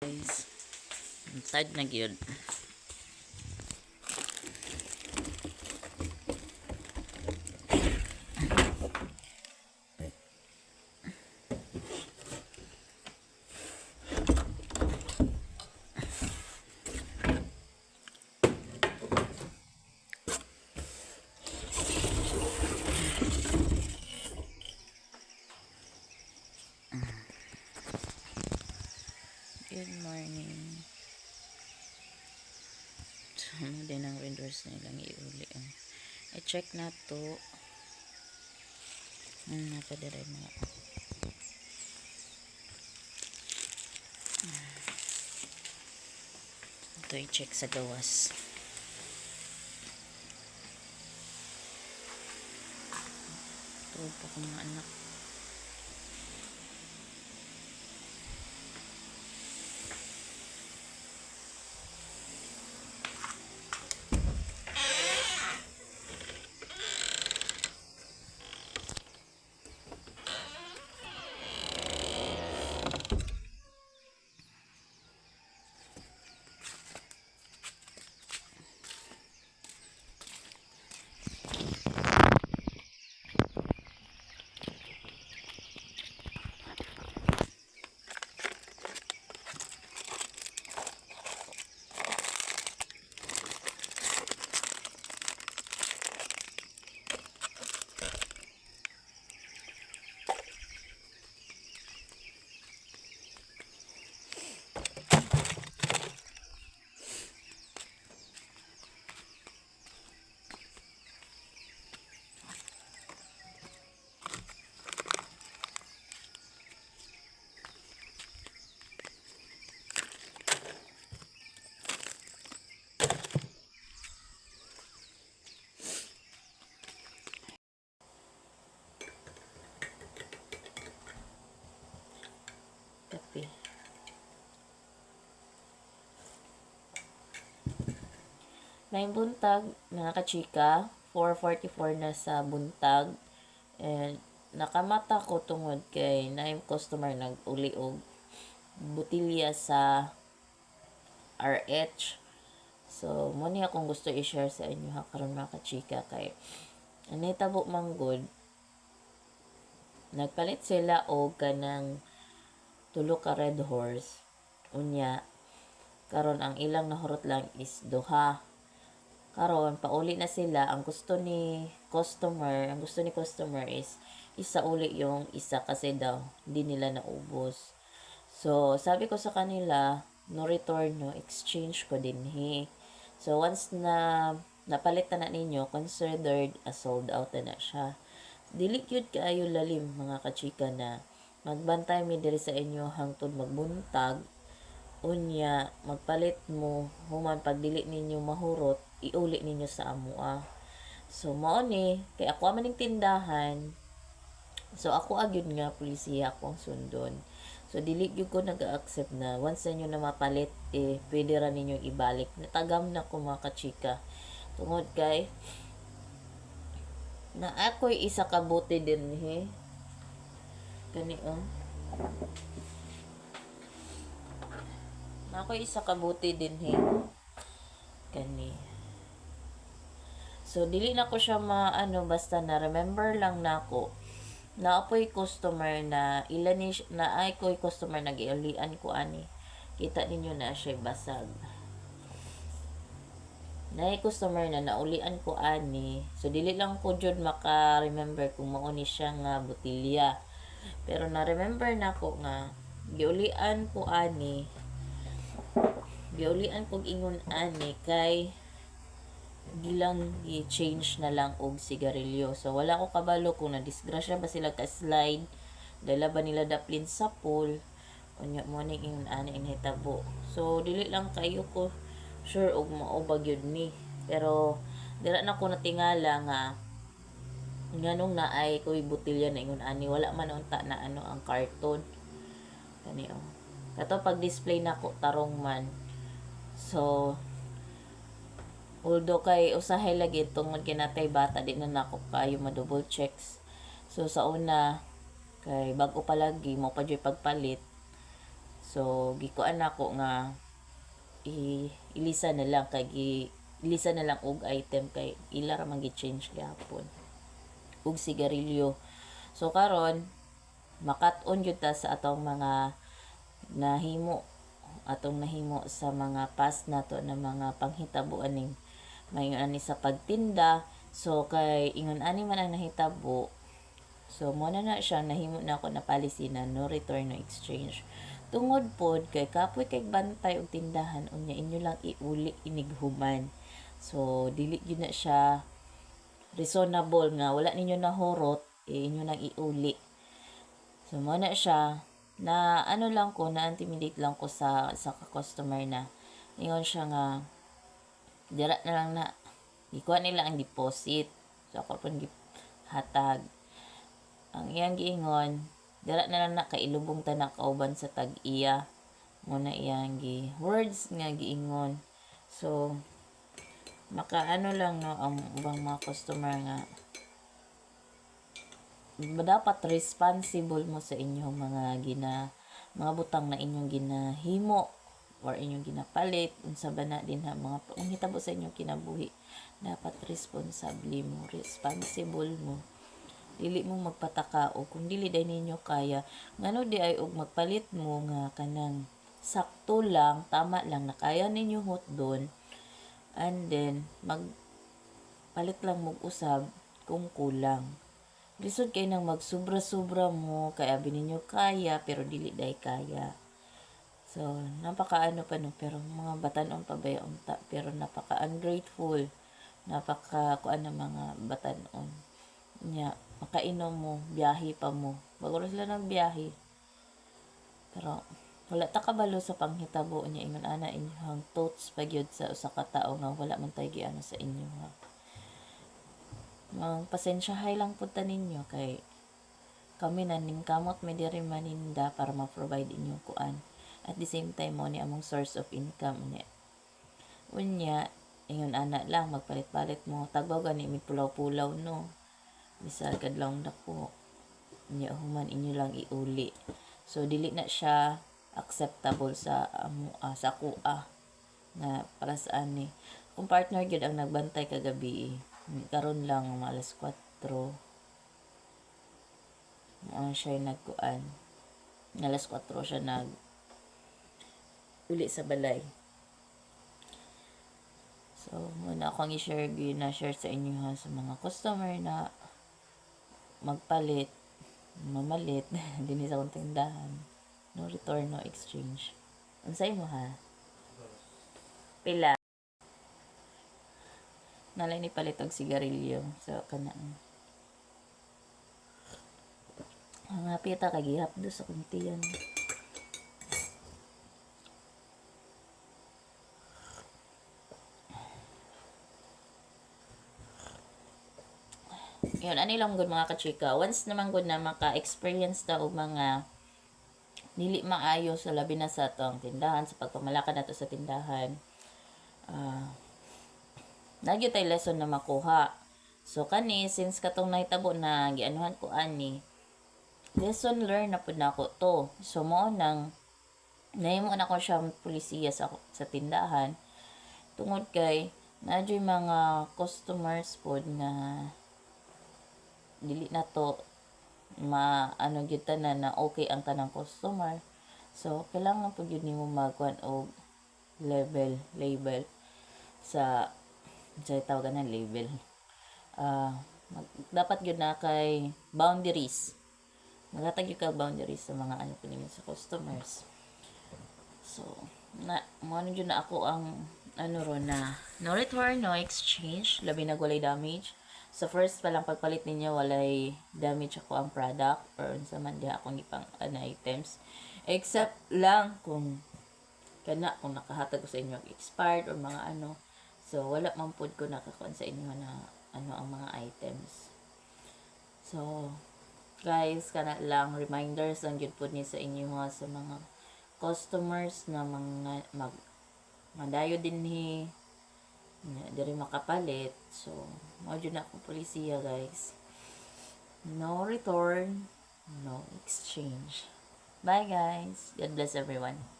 guys. Tag na gyud. Good morning. Ano din windows nilang iuli. ah. I-check na to. Ano na pa dere mga. Ito i-check sa gawas. Ito pa ko mga anak. 9 buntag, mga kachika. 444 na sa buntag. And nakamata ko tungod kay naim customer naguli og butilya sa RH. So, mo akong gusto i-share sa inyo ha karon mga kachika kay anay tabo manggod nagpalit sila og kanang tulo ka red horse unya karon ang ilang nahurot lang is duha karon pauli na sila. Ang gusto ni customer ang gusto ni customer is isa uli yung isa kasi daw hindi nila naubos. So sabi ko sa kanila no return no exchange ko din he. So once na napalit na ninyo considered as sold out na, na siya. Dili gyud kaayo lalim mga kachika na. Magbantay mi diri sa inyo hangtod magbuntag. Unya magpalit mo human pag dili ninyo mahurot iuli ninyo sa amoa so mao ni kay ako man ning tindahan. So ako agyud nga pulisiya ako ang sundon. So dili gyud ko nag-accept na once na na mapalit eh pwede ra ninyo ibalik. Natagam na ko mga kachika. Tungod kay na ako'y isa ka buti din he. Kani oh. Na ako'y isa ka buti din he. Kani so dili na ko siya maano basta na remember lang na ako. Na apoy customer na ilan na ay ko'y customer nagiulian ko ani. Kita ninyo na siya basag. Na customer na naulian ko ani. So dili lang ko jud maka remember kung mao ni siya nga botilya pero na remember na ko nga giulian ko ani. Giulian ko ingon ani kay gilang gi-change na lang og sigarilyo. So wala ko kabalo kung na disgrasya ba sila ka slide dala ba nila daplin sa pool unya mo ni ingon ani ang hitabo so dili lang kayo ko sure og maubag yun ni. Pero dira na ko natingala nga nganong na ay koy butilya na ingon ani. Wala man unta na ano ang carton kani oh. Kato pag display na ko tarong man. So although kay usahay lagi tungod kinatay bata di na nako kayo ma double checks so sa una kay bago pa lagi mo pa dyo'y pagpalit So gikuan ako nga i ilisa na lang kay gi- ilisa na lang og item kay ila ra man gi-change gyapon. Ug sigarilyo. So karon makat-on gyud ta sa atong mga nahimo atong nahimo sa mga past nato na mga panghitabo aning mayon ani sa pagtinda. So kay ingon ani man ang nahitabo. So mo na na siya nahimo na ako na policy na no return no exchange. Tungod pod kay kapoy kay bantay og tindahan unya inyo lang iuli inighuman. So dili gyud na siya reasonable nga wala ninyo nahurot eh, inyo nang iuli. So, mo na siya, na ano lang ko, na intimidate lang ko sa sa customer na. Ingon siya nga, dira na lang na, ikuha nila ang deposit. So, ako pun hatag. Ang iyang giingon, dira na lang na, kailubong ta na kauban sa tag-iya. Muna iyang gi, words nga giingon. So, maka ano lang no, ang ubang mga customer nga, dapat responsible mo sa inyong mga gina mga butang na inyong ginahimo or inyong ginapalit unsa ba na din ha mga ang hitabo sa inyong kinabuhi dapat responsable mo responsible mo. Dili mo magpataka o kung dili day ninyo kaya ngano di ay og magpalit mo nga kanang sakto lang tama lang na kaya ninyo hot doon and then mag palit lang mo usab kung kulang. Lisod kay nang magsubra-subra mo, kaya abi ninyo kaya, pero dili day kaya. So, napaka ano pa no, pero mga batanon pa ba yung ta, pero napaka ungrateful, napaka kuan ng mga batanon. Nya, makainom mo, biyahe pa mo. Bago sila ng biyahe. Pero, wala ta kabalo sa panghitabo niya ingon ana inyong thoughts pagyud sa usa ka tawo nga wala man tay giano sa inyo nga Ang pasensyahay lang punta ninyo kay kami na ning kamot may diri maninda para ma-provide inyong kuan. At the same time mo ni among source of income niya. Unya, ingon ana lang magpalit-palit mo. Tagbaw gani mi pulaw-pulaw no. Bisag kadlawng dako. Unya human inyo lang iuli. So dili na siya acceptable sa amo ah, sa kuha na para sa ani. Kung partner gyud ang nagbantay kagabi, karon lang mga alas 4 ano siya nagkuan alas 4 siya nag uli sa balay. So muna akong i-share na share sa inyo ha sa mga customer na magpalit mamalit din sa akong tindahan. No return no exchange. Unsay mo ha? Pila. Nalay ni palit og sigarilyo so kanang ang hapit ta kagihap do sa kuntiyan yun ani lang gud mga kachika once naman gud na maka-experience ta og mga dili maayo sa labi na sa atong tindahan sa pagpamalakad nato sa tindahan ah Nagyo tay lesson na makuha. So kani since katong nahitabo na gianuhan ko ani lesson learned na pud nako to. So mo nang nahimo na ko siya pulisiya sa sa tindahan tungod kay nadyo'y mga customers pod na dili na to ma ano gyud tanan na okay ang tanang customer. So kailangan pud yun nimo magkuan og level label sa sa tawag na label. Ah, mag, dapat gyud na kay boundaries. Magatag gyud ka boundaries sa mga ano pinili sa customers. So, na mo ano na ako ang ano ro na no return, no exchange, labi na walay damage. Sa first pa lang pagpalit ninyo walay damage ako ang product or unsa man diha akong ipang ano, items. Except lang kung kana kung nakahatag ko sa inyo expired or mga ano So, wala man pod ko nakakuan sa inyo na ano ang mga items. So, guys, kana lang reminders lang gyud pod ni sa inyo ha, sa mga customers na mga mag madayo din ni diri makapalit. So, mo na akong polisiya, guys. No return, no exchange. Bye guys. God bless everyone.